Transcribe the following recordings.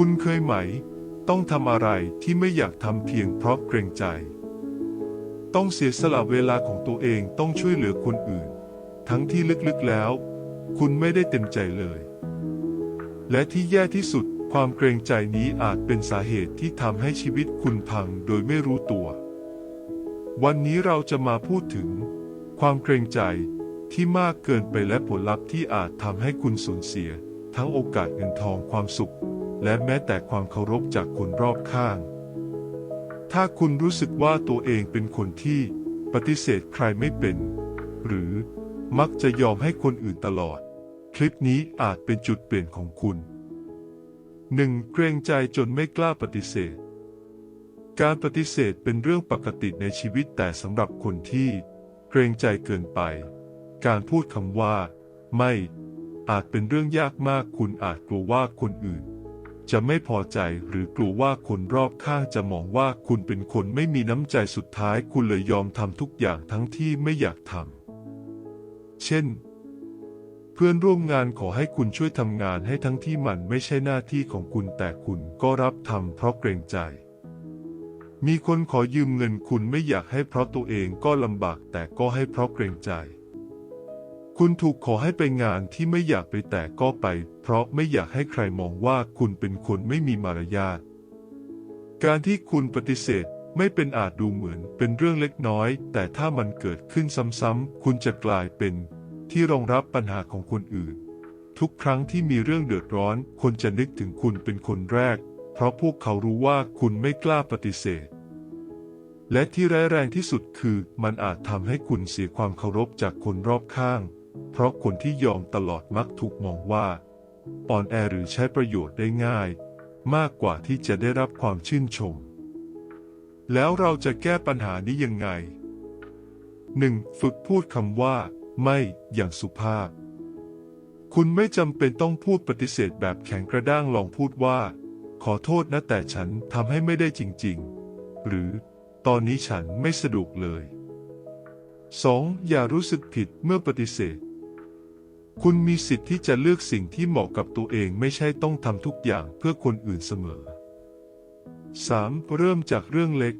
คุณเคยไหม ต้องทำอะไรที่ไม่อยากทำเพียงเพราะเกรงใจ ต้องเสียสละเวลาของตัวเองต้องช่วยเหลือคนอื่น ทั้งที่ลึกๆแล้ว คุณไม่ได้เต็มใจเลย และที่แย่ที่สุดความเกรงใจนี้อาจเป็นสาเหตุที่ทำให้ชีวิตคุณพังโดยไม่รู้ตัว วันนี้เราจะมาพูดถึง ความเกรงใจที่มากเกินไปและผลลัพธ์ที่อาจทำให้คุณสูญเสีย ทั้งโอกาสเงินทองความสุข และแม้แต่ความเคารพจากคนรอบข้าง ถ้าคุณรู้สึกว่าตัวเองเป็นคนที่ปฏิเสธใครไม่เป็น หรือมักจะยอมให้คนอื่นตลอด คลิปนี้อาจเป็นจุดเปลี่ยนของคุณ 1. เกรงใจจนไม่กล้าปฏิเสธ การปฏิเสธเป็นเรื่องปกติในชีวิตแต่สำหรับคนที่ เกรงใจเกินไป การพูดคำว่า ไม่ อาจเป็นเรื่องยากมากคุณอาจกลัวว่าคนอื่น จะไม่พอใจหรือกลัวว่าคนรอบข้างจะมองว่าคุณเป็นคนไม่มีน้ำใจสุดท้ายคุณเลยยอมทำทุกอย่างทั้งที่ไม่อยากทำเช่น เพื่อนร่วมงานขอให้คุณช่วยทำงานให้ทั้งที่มันไม่ใช่หน้าที่ของคุณแต่คุณก็รับทำเพราะเกรงใจ มีคนขอยืมเงินคุณไม่อยากให้เพราะตัวเองก็ลำบากแต่ก็ให้เพราะเกรงใจ คุณถูกขอให้ไปงานที่ไม่อยากไปแต่ก็ไป เพราะไม่อยากให้ใครมองว่าคุณเป็นคนไม่มีมารยาท การที่คุณปฏิเสธไม่เป็นอาจดูเหมือนเป็นเรื่องเล็กน้อย แต่ถ้ามันเกิดขึ้นซ้ำๆ คุณจะกลายเป็น ที่รองรับปัญหาของคนอื่น ทุกครั้งที่มีเรื่องเดือดร้อน คนจะนึกถึงคุณเป็นคนแรก เพราะพวกเขารู้ว่าคุณไม่กล้าปฏิเสธ และที่ร้ายแรงที่สุดคือ มันอาจทำให้คุณเสียความเคารพจากคนรอบข้าง เพราะคนที่ยอมตลอดมักถูกมองว่าอ่อนแอหรือใช้ประโยชน์ได้ง่าย มากกว่าที่จะได้รับความชื่นชม แล้วเราจะแก้ปัญหานี้ยังไง 1. ฝึกพูดคำว่า ไม่อย่างสุภาพ คุณไม่จำเป็นต้องพูดปฏิเสธแบบแข็งกระด้างลองพูดว่า ขอโทษนะแต่ฉันทำให้ไม่ได้จริง ๆ หรือตอนนี้ฉันไม่สะดวกเลย 2. อย่ารู้สึกผิดเมื่อปฏิเสธ คุณมีสิทธิ์ที่จะเลือกสิ่งที่เหมาะกับตัวเองไม่ใช่ต้องทำทุกอย่างเพื่อคนอื่นเสมอ 3. เริ่มจากเรื่องเล็ก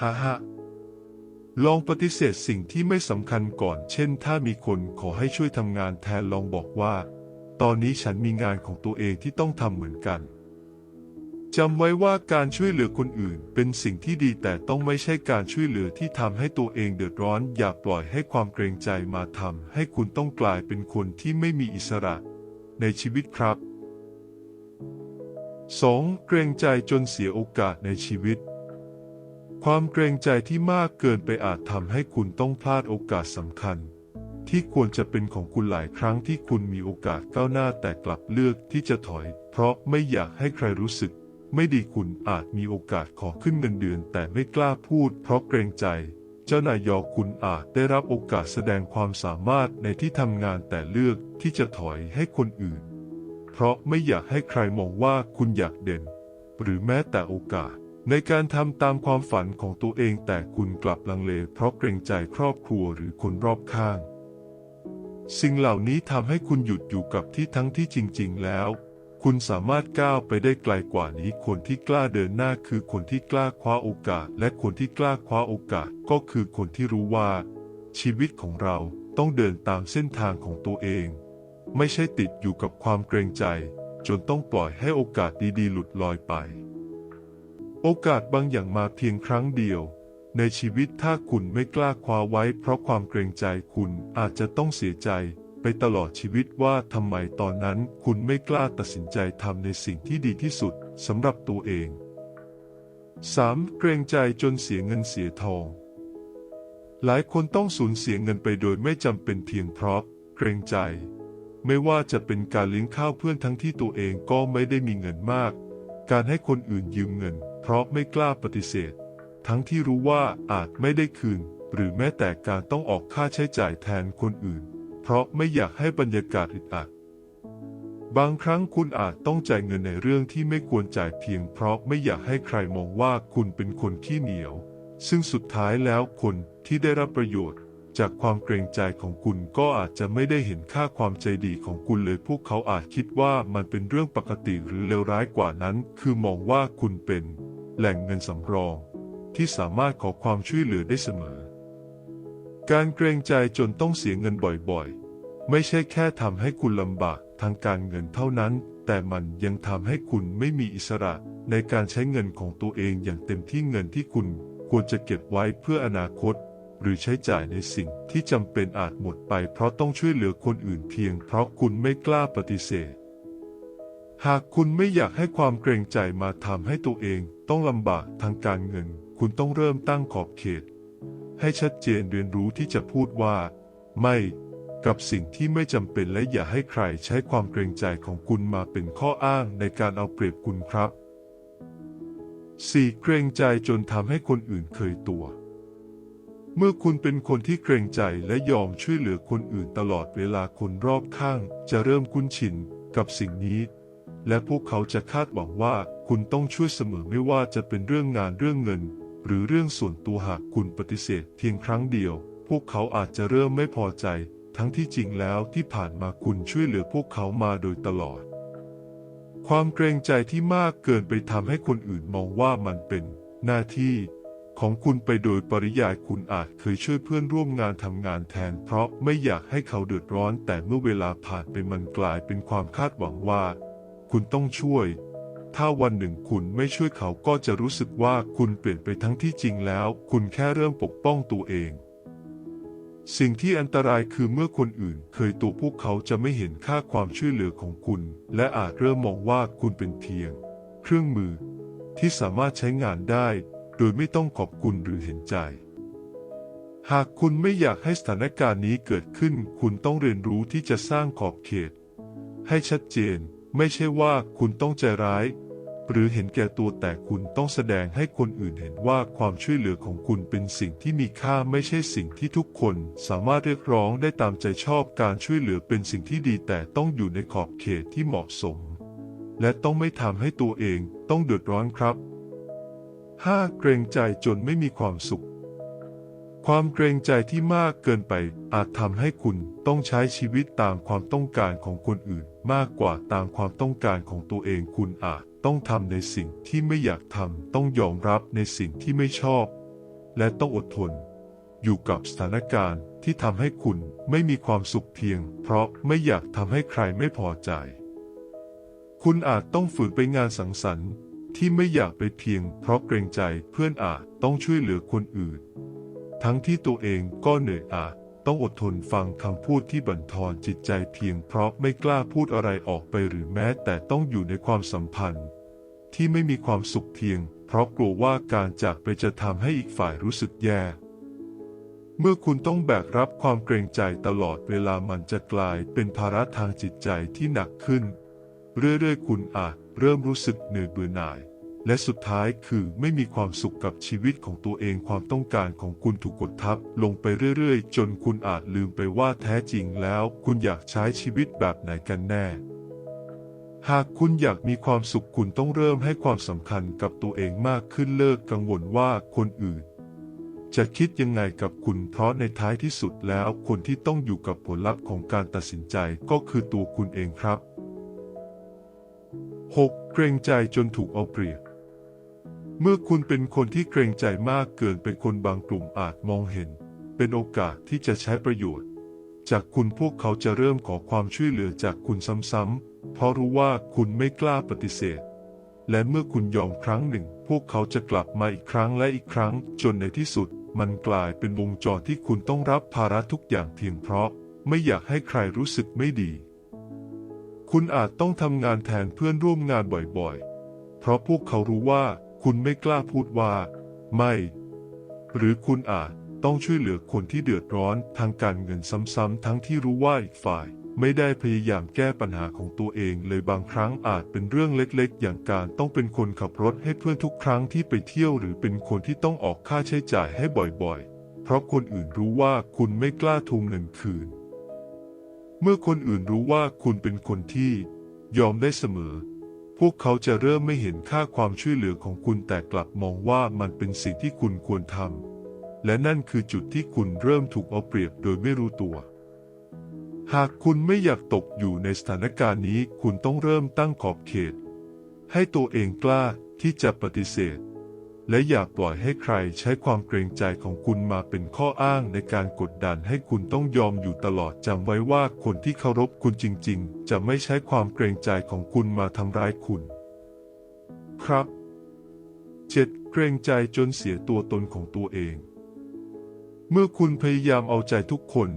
ฮ่าฮ่าลองปฏิเสธสิ่งที่ไม่สำคัญก่อน เช่น ถ้ามีคนขอให้ช่วยทำงานแทนลองบอกว่า ตอนนี้ฉันมีงานของตัวเองที่ต้องทำเหมือนกัน จำไว้ว่าการช่วยเหลือคนอื่นเป็นสิ่งที่ดีแต่ต้องไม่ใช่การช่วยเหลือที่ทำให้ตัวเองเดือดร้อน อย่าปล่อยให้ความเกรงใจมาทำให้คุณต้องกลายเป็นคนที่ไม่มีอิสระ ในชีวิตครับ 2. เกรงใจจนเสียโอกาสในชีวิต ความเกรงใจที่มากเกินไปอาจทำให้คุณต้องพลาดโอกาสสำคัญ ที่ควรจะเป็นของคุณหลายครั้งที่คุณมีโอกาสก้าวหน้าแต่กลับเลือกที่จะถอย เพราะไม่อยากให้ใครรู้สึก ไม่ดีคุณอาจมีโอกาสขอขึ้นเงินเดือนแต่ไม่กล้าพูดเพราะเกรงใจ เจ้านายยอคุณอาจได้รับโอกาสแสดงความสามารถในที่ทำงานแต่เลือกที่จะถอยให้คนอื่น เพราะไม่อยากให้ใครมองว่าคุณอยากเด่น หรือแม้แต่โอกาส ในการทำตามความฝันของตัวเองแต่คุณกลับลังเล เพราะเกรงใจครอบครัวหรือคนรอบข้าง สิ่งเหล่านี้ทำให้คุณหยุดอยู่กับที่ทั้งที่จริง ๆ แล้ว คุณสามารถก้าวไปได้ไกลกว่านี้ คนที่กล้าเดินหน้าคือคนที่กล้าคว้าโอกาส และคนที่กล้าคว้าโอกาสก็คือคนที่รู้ว่า ชีวิตของเราต้องเดินตามเส้นทางของตัวเอง ไม่ใช่ติดอยู่กับความเกรงใจ จนต้องปล่อยให้โอกาสดีๆ หลุดลอยไป โอกาสบางอย่างมาเพียงครั้งเดียว ในชีวิตถ้าคุณไม่กล้าคว้าไว้ เพราะความเกรงใจคุณอาจจะต้องเสียใจ ไปตลอดชีวิตว่าทำไมตอนนั้นคุณไม่กล้าตัดสินใจทำในสิ่งที่ดีที่สุดสำหรับตัวเอง 3. เกรงใจจนเสียเงินเสียทอง หลายคนต้องสูญเสียเงินไปโดยไม่จำเป็นเพียงเพราะ เกรงใจ ไม่ว่าจะเป็นการเลี้ยงข้าวเพื่อนทั้งที่ตัวเองก็ไม่ได้มีเงินมาก การให้คนอื่นยืมเงิน เพราะไม่กล้าปฏิเสธ ทั้งที่รู้ว่าอาจไม่ได้คืน หรือแม้แต่การต้องออกค่าใช้จ่ายแทนคนอื่น เพราะไม่อยากให้บรรยากาศอึดอัด บางครั้งคุณอาจต้องจ่ายเงินในเรื่องที่ไม่ควรจ่ายเพียง เพราะไม่อยากให้ใครมองว่าคุณเป็นคนขี้เหนียว ซึ่งสุดท้ายแล้วคนที่ได้รับประโยชน์จากความเกรงใจของคุณก็อาจจะไม่ได้เห็นค่าความใจดีของคุณเลยพวกเขาอาจคิดว่ามันเป็นเรื่องปกติหรือเลวร้ายกว่านั้น คือมองว่าคุณเป็น แหล่งเงินสำรอง ที่สามารถขอความช่วยเหลือได้เสมอ การเกรงใจจนต้องเสียเงินบ่อยๆ ไม่ใช่แค่ทำให้คุณลำบากทางการเงินเท่านั้น แต่มันยังทำให้คุณไม่มีอิสระในการใช้เงินของตัวเองอย่างเต็มที่เงินที่คุณควรจะเก็บไว้เพื่ออนาคต หรือใช้จ่ายในสิ่งที่จำเป็นอาจหมดไป เพราะต้องช่วยเหลือคนอื่นเพียง เพราะคุณไม่กล้าปฏิเสธ หากคุณไม่อยากให้ความเกรงใจมาทำให้ตัวเองต้องลำบากทางการเงิน คุณต้องเริ่มตั้งขอบเขต ให้ชัดเจนเรียนรู้ที่จะพูดว่า ไม่กับสิ่งที่ไม่จำเป็นและอย่าให้ใครใช้ความเกรงใจของคุณมาเป็นข้ออ้างในการเอาเปรียบคุณครับ 4. เกรงใจจนทำให้คนอื่นเคยตัว เมื่อคุณเป็นคนที่เกรงใจและยอมช่วยเหลือคนอื่นตลอดเวลาคนรอบข้าง จะเริ่มคุ้นชินกับสิ่งนี้ และพวกเขาจะคาดหวังว่าคุณต้องช่วยเสมอไม่ว่าจะเป็นเรื่องงานเรื่องเงิน หรือเรื่องส่วนตัวหากคุณปฏิเสธเพียงครั้งเดียว พวกเขาอาจจะเริ่มไม่พอใจ ทั้งที่จริงแล้วที่ผ่านมาคุณช่วยเหลือพวกเขามาโดยตลอด ความเกรงใจที่มากเกินไปทำให้คนอื่นมองว่ามันเป็นหน้าที่ของคุณไปโดยปริยายคุณอาจเคยช่วยเพื่อนร่วมงานทำงานแทน เพราะไม่อยากให้เขาเดือดร้อน แต่เมื่อเวลาผ่านไปมันกลายเป็นความคาดหวังว่า คุณต้องช่วย ถ้าวันหนึ่งคุณไม่ช่วยเขาก็จะรู้สึกว่าคุณเปลี่ยนไปทั้งที่จริงแล้ว คุณแค่เริ่มปกป้องตัวเอง สิ่งที่อันตรายคือเมื่อคนอื่น เคยตัวพวกเขาจะไม่เห็นค่าความช่วยเหลือของคุณ และอาจเริ่มมองว่าคุณเป็นเพียง เครื่องมือ ที่สามารถใช้งานได้ โดยไม่ต้องขอบคุณหรือเห็นใจหากคุณไม่อยากให้สถานการณ์นี้เกิดขึ้น คุณต้องเรียนรู้ที่จะสร้างขอบเขต ให้ชัดเจน ไม่ใช่ว่าคุณต้องใจร้าย หรือเห็นแก่ตัวแต่คุณต้องแสดงให้คนอื่นเห็นว่าความช่วยเหลือของคุณเป็นสิ่งที่มีค่าไม่ใช่สิ่งที่ทุกคนสามารถเรียกร้องได้ตามใจชอบการช่วยเหลือเป็นสิ่งที่ดีแต่ต้องอยู่ในขอบเขตที่เหมาะสม และต้องไม่ทำให้ตัวเองต้องเดือดร้อนครับ 5. เกรงใจจนไม่มีความสุข ความเกรงใจที่มากเกินไปอาจทำให้คุณต้องใช้ชีวิตตามความต้องการของคนอื่น มากกว่าตามความต้องการของตัวเองคุณอาจต้องทำในสิ่งที่ไม่อยากทำต้องยอมรับในสิ่งที่ไม่ชอบ และต้องอดทน อยู่กับสถานการณ์ที่ทำให้คุณไม่มีความสุขเพียง เพราะไม่อยากทำให้ใครไม่พอใจ คุณอาจต้องฝืนไปงานสังสรรค์ ที่ไม่อยากไปเพียง เพราะเกรงใจเพื่อนอาจต้องช่วยเหลือคนอื่น ทั้งที่ตัวเองก็เหนื่อยอาจ ต้องอดทนฟังคำพูดที่บั่นทอนจิตใจเพียงเพราะไม่กล้าพูดอะไรออกไปหรือแม้แต่ต้องอยู่ในความสัมพันธ์ ที่ไม่มีความสุขเพียง เพราะกลัวว่าการจากไปจะทำให้อีกฝ่ายรู้สึกแย่ เมื่อคุณต้องแบกรับความเกรงใจตลอดเวลามันจะกลายเป็นภาระทางจิตใจที่หนักขึ้น เรื่อยๆ คุณอาจเริ่มรู้สึกเหนื่อยเบื่อหน่าย และสุดท้ายคือไม่มีความสุขกับชีวิตของตัวเองความต้องการของคุณถูกกดทับลงไปเรื่อยๆ จนคุณอาจลืมไปว่าแท้จริงแล้ว คุณอยากใช้ชีวิตแบบไหนกันแน่ หากคุณอยากมีความสุขคุณต้องเริ่มให้ความสำคัญกับตัวเองมากขึ้นเลิกกังวลว่าคนอื่น จะคิดยังไงกับคุณเพราะในท้ายที่สุดแล้วคนที่ต้องอยู่กับผลลัพธ์ของการตัดสินใจก็คือตัวคุณเองครับ 6. เกรงใจจนถูกเอาเปรียบ เมื่อคุณเป็นคนที่เกรงใจมากเกินไปคนบางกลุ่มอาจมองเห็น เป็นโอกาสที่จะใช้ประโยชน์ จากคุณพวกเขาจะเริ่มขอความช่วยเหลือจากคุณซ้ำๆเพราะรู้ว่าคุณไม่กล้าปฏิเสธ และเมื่อคุณยอมครั้งหนึ่ง พวกเขาจะกลับมาอีกครั้งและอีกครั้ง จนในที่สุด มันกลายเป็นวงจรที่คุณต้องรับภาระทุกอย่างเพียงเพราะ ไม่อยากให้ใครรู้สึกไม่ดี คุณอาจต้องทำงานแทนเพื่อนร่วมงานบ่อยๆ เพราะพวกเขารู้ว่า คุณไม่กล้าพูดว่า ไม่ หรือคุณอาจต้องช่วยเหลือคนที่เดือดร้อนทางการเงินซ้ำๆทั้งที่รู้ว่าอีกฝ่าย ไม่ได้พยายามแก้ปัญหาของตัวเองเลยบางครั้งอาจเป็นเรื่องเล็กๆ อย่างการต้องเป็นคนขับรถให้เพื่อนทุกครั้งที่ไปเที่ยวหรือเป็นคนที่ต้องออกค่าใช้จ่ายให้บ่อยๆ เพราะคนอื่นรู้ว่าคุณไม่กล้าทวงเงินคืน เมื่อคนอื่นรู้ว่าคุณเป็นคนที่ ยอมได้เสมอ พวกเขาจะเริ่มไม่เห็นค่าความช่วยเหลือของคุณแต่กลับมองว่ามันเป็นสิ่งที่คุณควรทำ และนั่นคือจุดที่คุณเริ่มถูกเอาเปรียบโดยไม่รู้ตัว หากคุณไม่อยากตกอยู่ในสถานการณ์นี้ คุณต้องเริ่มตั้งขอบเขต ให้ตัวเองกล้าที่จะปฏิเสธ และอย่าปล่อยให้ใครใช้ความเกรงใจของคุณมาเป็นข้ออ้างในการกดดันให้คุณต้องยอมอยู่ตลอดจำไว้ว่าคนที่เคารพคุณจริงๆ จะไม่ใช้ความเกรงใจของคุณมาทำร้ายคุณ ครับ 7. เกรงใจจนเสียตัวตนของตัวเอง เมื่อคุณพยายามเอาใจทุกคน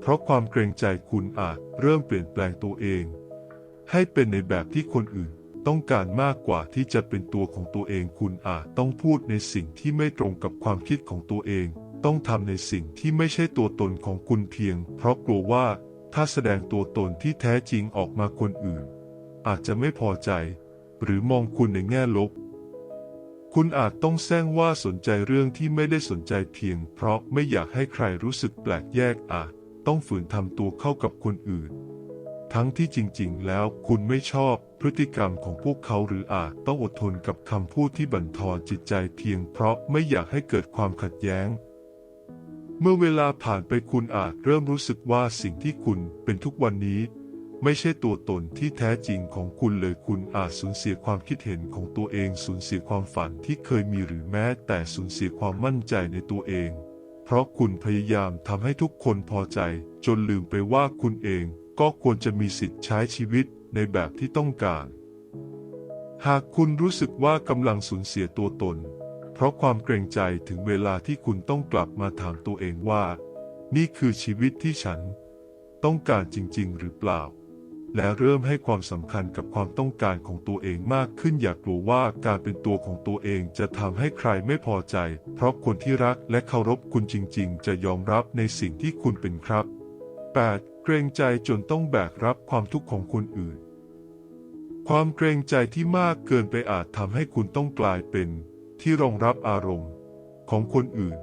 เพราะความเกรงใจคุณอาจเริ่มเปลี่ยนแปลงตัวเอง ให้เป็นในแบบที่คนอื่น ต้องการมากกว่าที่จะเป็นตัวของตัวเอง คุณอาจต้องพูดในสิ่งที่ไม่ตรงกับความคิดของตัวเอง ต้องทำในสิ่งที่ไม่ใช่ตัวตนของคุณเพียง เพราะกลัวว่าถ้าแสดงตัวตนที่แท้จริงออกมาคนอื่น อาจจะไม่พอใจ หรือมองคุณในแง่ลบ คุณอาจต้องแซงว่าสนใจเรื่องที่ไม่ได้สนใจเพียง เพราะไม่อยากให้ใครรู้สึกแปลกแยกอาจต้องฝืนทำตัวเข้ากับคนอื่น ทั้งที่จริง ๆ แล้วคุณไม่ชอบพฤติกรรมของพวกเขาหรืออาจต้องอดทนกับคำพูดที่บั่นทอนจิตใจเพียงเพราะไม่อยากให้เกิดความขัดแย้ง เมื่อเวลาผ่านไปคุณอาจเริ่มรู้สึกว่าสิ่งที่คุณเป็นทุกวันนี้ ไม่ใช่ตัวตนที่แท้จริงของคุณเลยคุณอาจสูญเสียความคิดเห็นของตัวเองสูญเสียความฝันที่เคยมีหรือแม้แต่สูญเสียความมั่นใจในตัวเอง เพราะคุณพยายามทำให้ทุกคนพอใจ จนลืมไปว่าคุณเอง ก็ควรจะมีสิทธิ์ใช้ชีวิตในแบบที่ต้องการ หากคุณรู้สึกว่ากำลังสูญเสียตัวตน เพราะความเกรงใจถึงเวลาที่คุณต้องกลับมาถามตัวเองว่า นี่คือชีวิตที่ฉัน ต้องการจริง ๆ หรือเปล่า และเริ่มให้ความสำคัญกับความต้องการของตัวเองมากขึ้นอย่ากลัวว่าการเป็นตัวของตัวเองจะทำให้ใครไม่พอใจ เพราะคนที่รักและเคารพคุณจริง ๆ จะยอมรับในสิ่งที่คุณเป็นครับ 8. เกรงใจจนต้องแบกรับความทุกข์ของคนอื่น ความเกรงใจที่มากเกินไปอาจทำให้คุณต้องกลายเป็นที่รองรับอารมณ์ของคนอื่น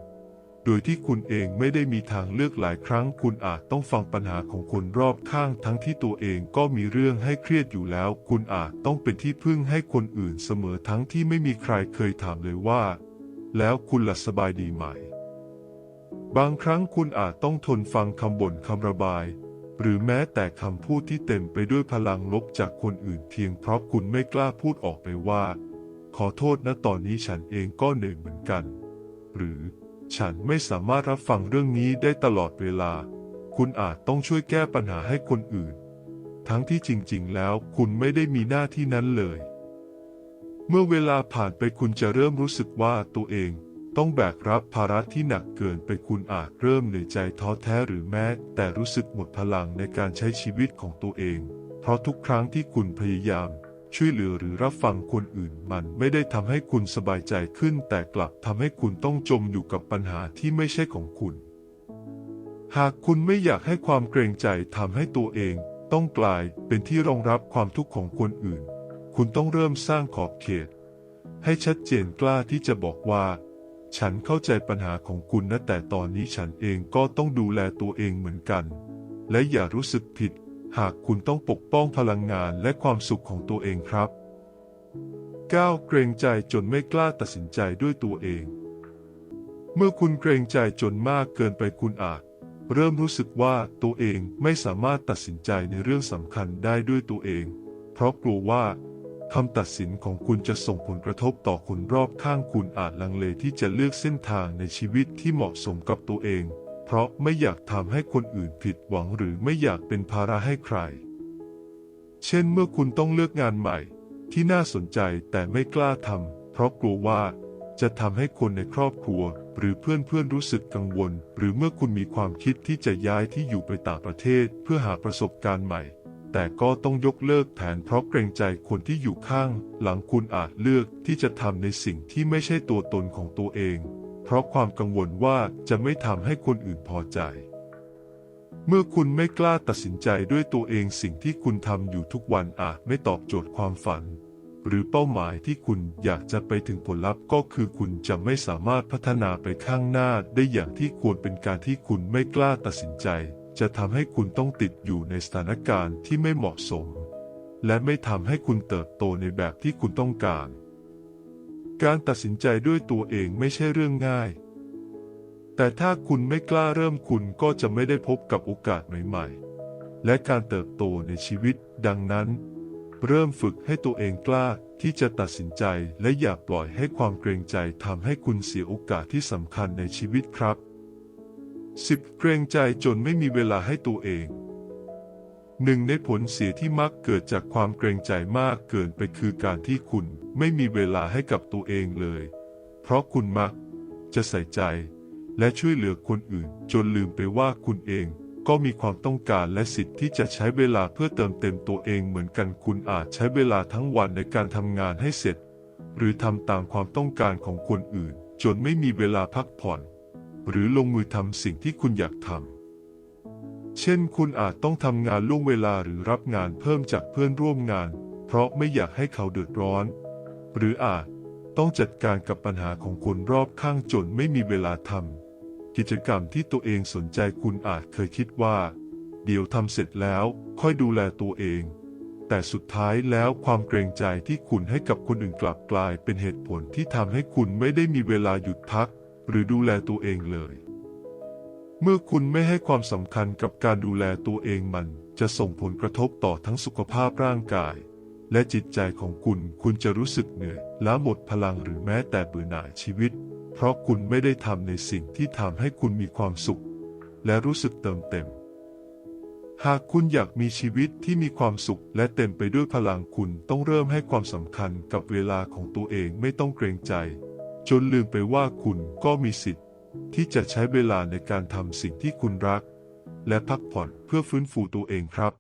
โดยที่คุณเองไม่ได้มีทางเลือกหลายครั้ง คุณอาจต้องฟังปัญหาของคนรอบข้างทั้งที่ตัวเองก็มีเรื่องให้เครียดอยู่แล้ว คุณอาจต้องเป็นที่พึ่งให้คนอื่นเสมอทั้งที่ไม่มีใครเคยถามเลยว่า แล้วคุณล่ะสบายดีไหมบางครั้งคุณอาจต้องทนฟังคำบ่นคำระบาย หรือแม้แต่คำพูดที่เต็มไปด้วยพลังลบจากคนอื่นเพียงเพราะคุณไม่กล้าพูดออกไปว่า ขอโทษนะตอนนี้ฉันเองก็เหนื่อยเหมือนกัน หรือฉันไม่สามารถรับฟังเรื่องนี้ได้ตลอดเวลา คุณอาจต้องช่วยแก้ปัญหาให้คนอื่น ทั้งที่จริงๆ แล้วคุณไม่ได้มีหน้าที่นั้นเลย เมื่อเวลาผ่านไปคุณจะเริ่มรู้สึกว่าตัวเอง ต้องแบกรับภาระที่หนักเกินไปคุณอาจเริ่มเหนื่อยใจท้อแท้หรือแม้ แต่รู้สึกหมดพลังในการใช้ชีวิตของตัวเอง เพราะทุกครั้งที่คุณพยายาม ช่วยเหลือหรือรับฟังคนอื่นมันไม่ได้ทำให้คุณสบายใจขึ้น แต่กลับทำให้คุณต้องจมอยู่กับปัญหาที่ไม่ใช่ของคุณ หากคุณไม่อยากให้ความเกรงใจทำให้ตัวเอง ต้องกลายเป็นที่รองรับความทุกข์ของคนอื่น คุณต้องเริ่มสร้างขอบเขต ให้ชัดเจนกล้าที่จะบอกว่า ฉันเข้าใจปัญหาของคุณนะแต่ตอนนี้ฉันเองก็ต้องดูแลตัวเองเหมือนกัน และอย่ารู้สึกผิด หากคุณต้องปกป้องพลังงานและความสุขของตัวเองครับ 9. เกรงใจจนไม่กล้าตัดสินใจด้วยตัวเอง เมื่อคุณเกรงใจจนมากเกินไปคุณอาจ เริ่มรู้สึกว่าตัวเองไม่สามารถตัดสินใจในเรื่องสำคัญได้ด้วยตัวเอง เพราะกลัวว่า คำตัดสินของคุณจะส่งผลกระทบต่อคนรอบข้างคุณอาจลังเลที่จะเลือกเส้นทางในชีวิตที่เหมาะสมกับตัวเอง เพราะไม่อยากทำให้คนอื่นผิดหวังหรือไม่อยากเป็นภาระให้ใคร เช่นเมื่อคุณต้องเลือกงานใหม่ ที่น่าสนใจแต่ไม่กล้าทำเพราะกลัวว่าจะทำให้คนในครอบครัว หรือเพื่อนๆรู้สึกกังวล หรือเมื่อคุณมีความคิดที่จะย้ายที่อยู่ไปต่างประเทศ เพื่อหาประสบการณ์ใหม่ แต่ก็ต้องยกเลิกแผนเพราะเกรงใจคนที่อยู่ข้าง หลังคุณอาจเลือกที่จะทำในสิ่งที่ไม่ใช่ตัวตนของตัวเอง เพราะความกังวลว่าจะไม่ทำให้คนอื่นพอใจ เมื่อคุณไม่กล้าตัดสินใจด้วยตัวเองสิ่งที่คุณทำอยู่ทุกวันอาจไม่ตอบโจทย์ความฝัน หรือเป้าหมายที่คุณอยากจะไปถึงผลลัพธ์ก็คือคุณจะไม่สามารถพัฒนาไปข้างหน้าได้อย่างที่ควรเป็นการที่คุณไม่กล้าตัดสินใจ จะทำให้คุณต้องติดอยู่ในสถานการณ์ที่ไม่เหมาะสม และไม่ทำให้คุณเติบโตในแบบที่คุณต้องการ การตัดสินใจด้วยตัวเองไม่ใช่เรื่องง่าย แต่ถ้าคุณไม่กล้าเริ่มคุณก็จะไม่ได้พบกับโอกาสใหม่ๆ และการเติบโตในชีวิต ดังนั้น เริ่มฝึกให้ตัวเองกล้าที่จะตัดสินใจและอย่าปล่อยให้ความเกรงใจทำให้คุณเสียโอกาสที่สำคัญในชีวิตครับ 10. เกรงใจจนไม่มีเวลาให้ตัวเองหนึ่งในผลเสียที่มักเกิดจากความเกรงใจมากเกินไปคือการที่คุณไม่มีเวลาให้กับตัวเองเลย เพราะคุณมักจะใส่ใจ และช่วยเหลือคนอื่น จนลืมไปว่าคุณเองก็มีความต้องการและสิทธิ์ที่จะใช้เวลาเพื่อเติมเต็มตัวเองเหมือนกันคุณอาจใช้เวลาทั้งวันในการทำงานให้เสร็จ หรือทำตามความต้องการของคนอื่น จนไม่มีเวลาพักผ่อน หรือลงมือทำสิ่งที่คุณอยากทำ เช่นคุณอาจต้องทำงานล่วงเวลาหรือรับงานเพิ่มจากเพื่อนร่วมงาน เพราะไม่อยากให้เขาเดือดร้อน หรืออาจต้องจัดการกับปัญหาของคนรอบข้างจนไม่มีเวลาทำกิจกรรมที่ตัวเองสนใจคุณอาจเคยคิดว่า เดี๋ยวทำเสร็จแล้วค่อยดูแลตัวเอง แต่สุดท้ายแล้วความเกรงใจที่คุณให้กับคนอื่นกลับกลายเป็นเหตุผลที่ทำให้คุณไม่ได้มีเวลาหยุดพัก หรือดูแลตัวเองเลย เมื่อคุณไม่ให้ความสำคัญกับการดูแลตัวเองมันจะส่งผลกระทบต่อทั้งสุขภาพร่างกาย และจิตใจของคุณ คุณจะรู้สึกเหนื่อยล้าหมดพลังหรือแม้แต่เบื่อหน่ายชีวิต เพราะคุณไม่ได้ทำในสิ่งที่ทำให้คุณมีความสุข และรู้สึกเติมเต็ม หากคุณอยากมีชีวิตที่มีความสุขและเต็มไปด้วยพลังคุณต้องเริ่มให้ความสำคัญกับเวลาของตัวเองไม่ต้องเกรงใจ จนลืมไปว่าคุณก็มีสิทธิ์ ที่จะใช้เวลาในการทำสิ่งที่คุณรัก และพักผ่อนเพื่อฟื้นฟูตัวเองครับ